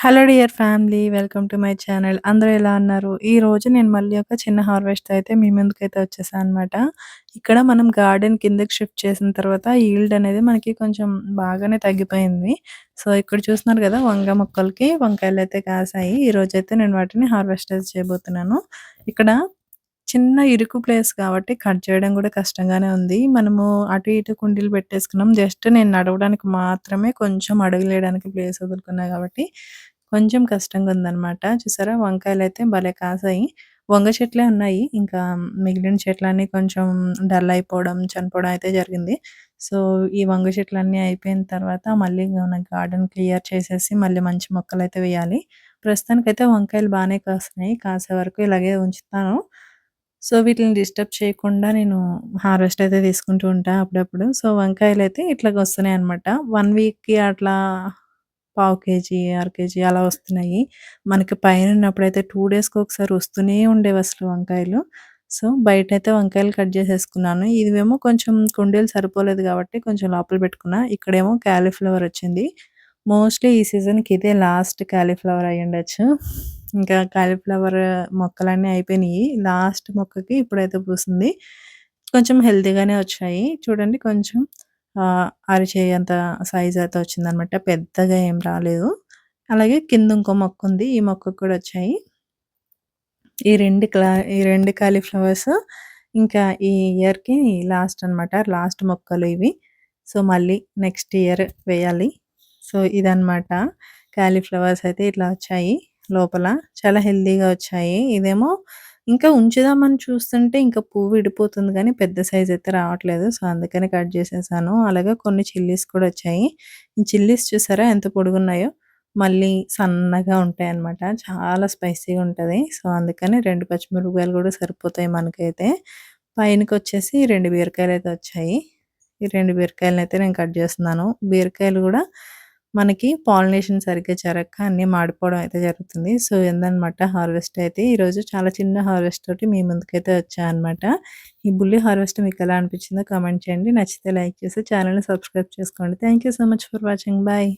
Hello dear family welcome to my channel అందరూ ఎలా ఉన్నారు? ఈ రోజు నేను మళ్ళీ ఒక చిన్న హార్వెస్ట్ అయితే మీ ముందుకైతే వచ్చేసాను అనమాట ఇక్కడ మనం గార్డెన్ కిందకి షిఫ్ట్ చేసిన తర్వాత ఈల్డ్ అనేది మనకి కొంచెం బాగానే తగ్గిపోయింది. సో ఇక్కడ చూస్తున్నారు కదా వంగ మొక్కలకి వంకాయలు అయితే కాసాయి. ఈ రోజు అయితే నేను వాటిని హార్వెస్ట్ అయితే చేయబోతున్నాను. ఇక్కడ చిన్న ఇరుకు ప్లేస్ కాబట్టి కట్ చేయడం కూడా కష్టంగానే ఉంది. మనము అటు ఇటు కుండీలు పెట్టేసుకున్నాం. జస్ట్ నేను నడవడానికి మాత్రమే కొంచెం అడుగులేయడానికి ప్లేస్ వదులుకున్నా కాబట్టి కొంచెం కష్టంగా ఉందనమాట చూసారా? వంకాయలు అయితే భలే కాసాయి. వంగ చెట్లే ఉన్నాయి. ఇంకా మిగిలిన చెట్లన్నీ కొంచెం డల్ అయిపోవడం చనిపోవడం అయితే జరిగింది. సో ఈ వంగ చెట్లన్నీ అయిపోయిన తర్వాత మళ్ళీ మన గార్డెన్ క్లియర్ చేసేసి మళ్ళీ మంచి మొక్కలు అయితే వేయాలి. ప్రస్తుతానికైతే వంకాయలు బాగానే కాస్తున్నాయి. కాసే వరకు ఇలాగే ఉంచుతాను. సో వీటిని డిస్టర్బ్ చేయకుండా నేను హార్వెస్ట్ అయితే తీసుకుంటూ ఉంటా అప్పుడప్పుడు. సో వంకాయలు అయితే ఇట్లా వస్తున్నాయి అనమాట వన్ వీక్కి అట్లా పావు కేజీ అర కేజీ అలా వస్తున్నాయి. మనకి పైన ఉన్నప్పుడైతే టూ డేస్కి ఒకసారి వస్తూనే ఉండేవి అసలు వంకాయలు. సో బయట అయితే వంకాయలు కట్ చేసేసుకున్నాను. ఇదివేమో కొంచెం కుండీలు సరిపోలేదు కాబట్టి కొంచెం లోపల పెట్టుకున్నా. ఇక్కడేమో క్యాలీఫ్లవర్ వచ్చింది. మోస్ట్లీ ఈ సీజన్కి ఇదే లాస్ట్ క్యాలీఫ్లవర్ అయ్యి ఉండొచ్చు ఇంకా కాలీఫ్లవర్ మొక్కలన్నీ అయిపోయినాయి. లాస్ట్ మొక్కకి ఇప్పుడైతే పూసింది. కొంచెం హెల్తీగానే వచ్చాయి. చూడండి కొంచెం అరిచేయి అంత సైజ్ అయితే వచ్చిందనమాట. పెద్దగా ఏం రాలేదు. అలాగే కింద ఇంకో మొక్క ఉంది. ఈ మొక్కకు కూడా వచ్చాయి. ఈ రెండు క్లా ఈ రెండు కాలీఫ్లవర్స్ ఇంకా ఈ ఇయర్కి లాస్ట్ అనమాట. లాస్ట్ మొక్కలు ఇవి. సో మళ్ళీ నెక్స్ట్ ఇయర్ వేయాలి. సో ఇదనమాట. కాలీఫ్లవర్స్ అయితే ఇట్లా వచ్చాయి. లోపల. చాలా హెల్తీగా వచ్చాయి. ఇదేమో ఇంకా ఉంచుదామని చూస్తుంటే ఇంకా పువ్వు విడిపోతుంది కానీ పెద్ద సైజ్ అయితే రావట్లేదు. సో అందుకని కట్ చేసేసాను. అలాగే కొన్ని చిల్లీస్ కూడా వచ్చాయి. ఈ చిల్లీస్ చూసారా ఎంత పొడుగున్నాయో? మళ్ళీ సన్నగా ఉంటాయి అన్నమాట చాలా స్పైసీగా ఉంటుంది. సో అందుకని రెండు పచ్చిమిరపకాయలు కూడా సరిపోతాయి మనకైతే. పైనకి వచ్చేసి రెండు బీరకాయలు అయితే వచ్చాయి. ఈ రెండు బీరకాయలను అయితే నేను కట్ చేస్తున్నాను. బీరకాయలు కూడా మనకి పాలినేషన్ సరిగ్గా జరగక అన్నీ మాడిపోవడం అయితే జరుగుతుంది. సో ఏందనమాట హార్వెస్ట్ అయితే ఈరోజు చాలా చిన్న హార్వెస్ట్ తోటి మీ ముందుకైతే వచ్చాయన్నమాట ఈ బుల్లి హార్వెస్ట్ మీకు ఎలా అనిపించిందో కామెంట్ చేయండి. నచ్చితే లైక్ చేసి ఛానల్ని సబ్స్క్రైబ్ చేసుకోండి. Thank so much for watching. Bye.